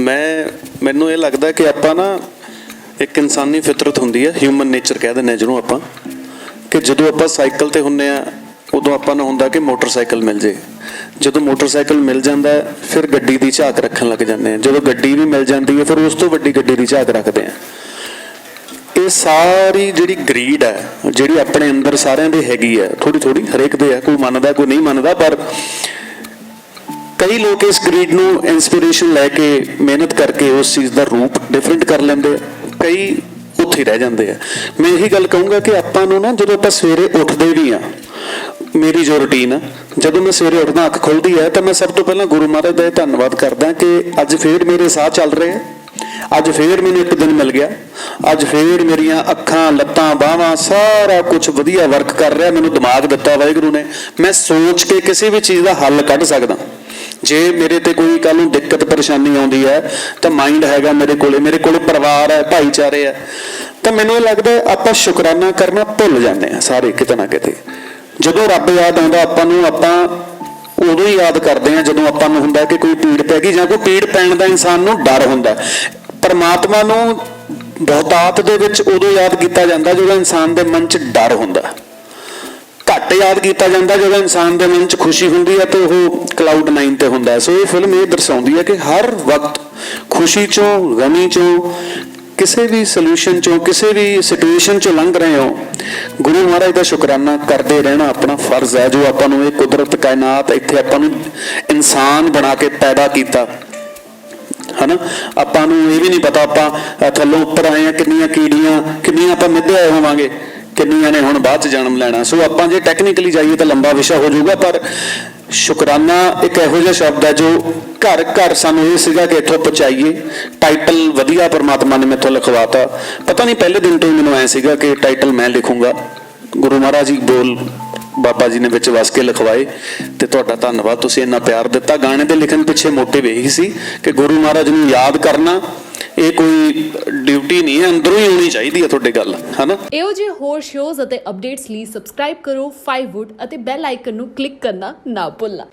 ਮੈਂ, ਮੈਨੂੰ ਇਹ ਲੱਗਦਾ ਕਿ ਆਪਾਂ ਨਾ ਇੱਕ ਇਨਸਾਨੀ ਫਿਤਰਤ ਹੁੰਦੀ ਹੈ ਹਿਊਮਨ ਨੇਚਰ ਕਹਿ ਦਿੰਦੇ ਹਾਂ ਜਿਹਨੂੰ ਆਪਾਂ, ਕਿ ਜਦੋਂ ਆਪਾਂ ਸਾਈਕਲ ਤੇ ਹੁੰਨੇ ਆ, ਉਦੋਂ ਆਪਾਂ ਨੂੰ ਹੁੰਦਾ ਕਿ ਮੋਟਰਸਾਈਕਲ ਮਿਲ ਜੇ। ਜਦੋਂ ਮੋਟਰਸਾਈਕਲ ਮਿਲ ਜਾਂਦਾ, ਫਿਰ ਗੱਡੀ ਦੀ ਝਾਕ ਰੱਖਣ ਲੱਗ ਜਾਂਦੇ ਆ। ਜਦੋਂ ਗੱਡੀ ਵੀ ਮਿਲ ਜਾਂਦੀ ਹੈ ਫਿਰ ਉਸ ਤੋਂ ਵੱਡੀ ਗੱਡੀ ਦੀ ਝਾਕ ਰੱਖਦੇ ਆ। ਇਹ ਸਾਰੀ ਜਿਹੜੀ ਗਰੀਡ ਹੈ ਜਿਹੜੀ ਆਪਣੇ ਅੰਦਰ ਸਾਰਿਆਂ ਦੇ ਹੈਗੀ ਹੈ ਥੋੜੀ ਥੋੜੀ ਹਰੇਕ ਦੇ ਹੈ ਕੋਈ ਮੰਨਦਾ, ਕੋਈ ਨਹੀਂ ਮੰਨਦਾ, ਪਰ ਕਈ ਲੋਕ ਇਸ ਗਰੀਡ ਨੂੰ ਇਨਸਪੀਰੇਸ਼ਨ ਲੈ ਕੇ ਮਿਹਨਤ ਕਰਕੇ ਉਸ ਚੀਜ਼ ਦਾ ਰੂਪ ਡਿਫਰੈਂਟ ਕਰ ਲੈਂਦੇ ਕਈ ਉੱਥੇ ਰਹਿ ਜਾਂਦੇ ਆ। ਮੈਂ ਇਹੀ ਗੱਲ ਕਹੂੰਗਾ ਕਿ ਆਪਾਂ ਨੂੰ ਨਾ ਜਦੋਂ ਆਪਾਂ ਸਵੇਰੇ ਉੱਠਦੇ ਵੀ ਆ, ਮੇਰੀ ਜੋ ਰੁਟੀਨ ਆ, ਜਦੋਂ ਮੈਂ ਸਵੇਰੇ ਉੱਠਦਾ, ਅੱਖ ਖੁੱਲਦੀ ਹੈ ਤਾਂ ਮੈਂ ਸਭ ਤੋਂ ਪਹਿਲਾਂ ਗੁਰੂ ਮਹਾਰਾਜ ਦਾ ਇਹ ਧੰਨਵਾਦ ਕਰਦਾ ਕਿ ਅੱਜ ਫੇਰ ਮੇਰੇ ਸਾਹ ਚੱਲ ਰਹੇ ਆ। ਅੱਜ ਫੇਰ ਮੈਨੂੰ ਇੱਕ ਦਿਨ ਮਿਲ ਗਿਆ। ਅੱਜ ਫੇਰ ਮੇਰੀਆਂ ਅੱਖਾਂ, ਲੱਤਾਂ, ਬਾਹਾਂ, ਸਾਰਾ ਕੁਝ ਵਧੀਆ ਵਰਕ ਕਰ ਰਿਹਾ। ਮੈਨੂੰ ਦਿਮਾਗ ਦਿੱਤਾ ਵਾਹਿਗੁਰੂ ਨੇ। ਮੈਂ ਸੋਚ ਕੇ ਕਿਸੇ ਵੀ ਚੀਜ਼ ਦਾ ਹੱਲ ਕੱਢ ਸਕਦਾ। ਜੇ ਮੇਰੇ ਤੇ ਕੋਈ ਕੱਲ ਨੂੰ ਦਿੱਕਤ, ਪਰੇਸ਼ਾਨੀ ਆਉਂਦੀ ਹੈ, ਤਾਂ ਮਾਈਂਡ ਹੈਗਾ ਮੇਰੇ ਕੋਲੇ ਮੇਰੇ ਕੋਲੇ ਪਰਿਵਾਰ ਹੈ, ਭਾਈਚਾਰੇ ਹੈ। ਤਾਂ ਮੈਨੂੰ ਇਹ ਲੱਗਦਾ ਆਪਾਂ ਸ਼ੁਕਰਾਨਾ ਕਰਨਾ ਭੁੱਲ ਜਾਂਦੇ ਆ ਸਾਰੇ ਕਿਤੇ ਨਾ ਕਿਤੇ। ਜਦੋਂ ਰੱਬ ਯਾਦ ਆਉਂਦਾ ਆਪਾਂ ਨੂੰ, ਆਪਾਂ ਉਦੋਂ ਹੀ ਯਾਦ ਕਰਦੇ ਆ ਜਦੋਂ ਆਪਾਂ ਨੂੰ ਹੁੰਦਾ ਕਿ ਕੋਈ ਪੀੜ ਪੈ ਗਈ ਜਾਂ ਕੋਈ ਪੀੜ ਪੈਣ ਦਾ ਇਨਸਾਨ ਨੂੰ ਡਰ ਹੁੰਦਾ ਪਰਮਾਤਮਾ ਨੂੰ ਬਹੁਤਾਤ ਦੇ ਵਿੱਚ ਉਦੋਂ ਯਾਦ ਕੀਤਾ ਜਾਂਦਾ ਜਦੋਂ ਇਨਸਾਨ ਦੇ ਮਨ 'ਚ ਡਰ ਹੁੰਦਾ ਘੱਟ ਯਾਦ ਕੀਤਾ ਜਾਂਦਾ ਜਦੋਂ ਇਨਸਾਨ ਦੇ ਮਨ 'ਚ ਖੁਸ਼ੀ ਹੁੰਦੀ ਹੈ ਤੇ ਉਹ ਕਲਾਊਡ 9 ਤੇ ਹੁੰਦਾ ਹੈ। ਸੋ ਇਹ ਫਿਲਮ ਇਹ ਦਰਸਾਉਂਦੀ ਹੈ ਕਿ ਹਰ ਵਕਤ ਖੁਸ਼ੀ 'ਚੋਂ, ਗਮੀ 'ਚੋਂ, ਕਿਸੇ ਵੀ ਸੋਲੂਸ਼ਨ 'ਚੋਂ, ਕਿਸੇ ਵੀ ਸਿਚੁਏਸ਼ਨ 'ਚੋਂ ਲੰਘ ਰਹੇ ਹੋ, ਗੁਰੂ ਮਹਾਰਾਜ ਦਾ ਸ਼ੁਕਰਾਨਾ ਕਰਦੇ ਰਹਿਣਾ ਆਪਣਾ ਫਰਜ਼ ਹੈ। ਜੋ ਆਪਾਂ ਨੂੰ ਇਹ ਕੁਦਰਤ, ਕਾਇਨਾਤ ਇੱਥੇ ਆਪਾਂ ਨੂੰ ਇਨਸਾਨ ਬਣਾ ਕੇ ਪੈਦਾ ਕੀਤਾ, ਹਨਾ? ਆਪਾਂ ਨੂੰ ਇਹ ਵੀ ਨਹੀਂ ਪਤਾ ਆਪਾਂ ਥੱਲੋਂ ਉੱਪਰ ਆਏ ਆ ਕਿੰਨੀਆਂ ਕੀੜੀਆਂ, ਕਿੰਨੀਆਂ ਆਪਾਂ ਮਿੱਧੇ ਆਏ ਹੋਵਾਂਗੇ। ਕਿੰਨੀਆਂ ਨੇ ਹੁਣ ਬਾਅਦ ਚ ਜਨਮ ਲੈਣਾ। ਸੋ ਆਪਾਂ ਜੇ ਟੈਕਨੀਕਲੀ ਜਾਈਏ ਤਾਂ ਲੰਬਾ ਵਿਸ਼ਾ ਹੋ ਜਾਊਗਾ, ਪਰ ਸ਼ੁਕਰਾਨਾ ਇੱਕ ਇਹੋ ਜਿਹਾ ਸ਼ਬਦ ਹੈ ਜੋ ਘਰ ਘਰ ਸਾਨੂੰ ਇਹ ਸੀਗਾ ਕਿ ਇੱਥੋਂ ਪਹੁੰਚਾਈਏ। ਟਾਈਟਲ ਵਧੀਆ ਪਰਮਾਤਮਾ ਨੇ ਮੈਥੋਂ ਲਿਖਵਾਤਾ। ਪਤਾ ਨਹੀਂ ਪਹਿਲੇ ਦਿਨ ਤੋਂ ਹੀ ਮੈਨੂੰ ਐ ਸੀਗਾ ਕਿ ਟਾਈਟਲ ਮੈਂ ਲਿਖੂੰਗਾ। ਗੁਰੂ ਮਹਾਰਾਜ ਜੀ ਬੋਲ ਬਾਬਾ ਜੀ ਨੇ ਵਿੱਚ ਵਸ ਕੇ ਲਿਖਵਾਏ ਤੇ ਤੁਹਾਡਾ ਧੰਨਵਾਦ। ਤੁਸੀਂ ਇੰਨਾ ਪਿਆਰ ਦਿੱਤਾ। ਗਾਣੇ ਦੇ ਲਿਖਣ ਪਿੱਛੇ ਮੋਟਿਵ ਇਹੀ ਸੀ ਕਿ ਗੁਰੂ ਮਹਾਰਾਜ ਨੂੰ ਯਾਦ ਕਰਨਾ ਇਹ ਕੋਈ ਡਿਊਟੀ ਨਹੀਂ ਹੈ, ਅੰਦਰੋਂ ਹੀ ਹੋਣੀ ਚਾਹੀਦੀ ਹੈ ਤੁਹਾਡੇ ਗੱਲ, ਹਨਾ? ਇਹੋ ਜਿਹੇ ਹੋਰ ਸ਼ੋਜ਼ ਅਤੇ ਅਪਡੇਟਸ ਲਈ ਸਬਸਕ੍ਰਾਈਬ ਕਰੋ 5wood ਅਤੇ ਬੈਲ ਆਈਕਨ ਨੂੰ ਕਲਿੱਕ ਕਰਨਾ ਨਾ ਭੁੱਲਣਾ।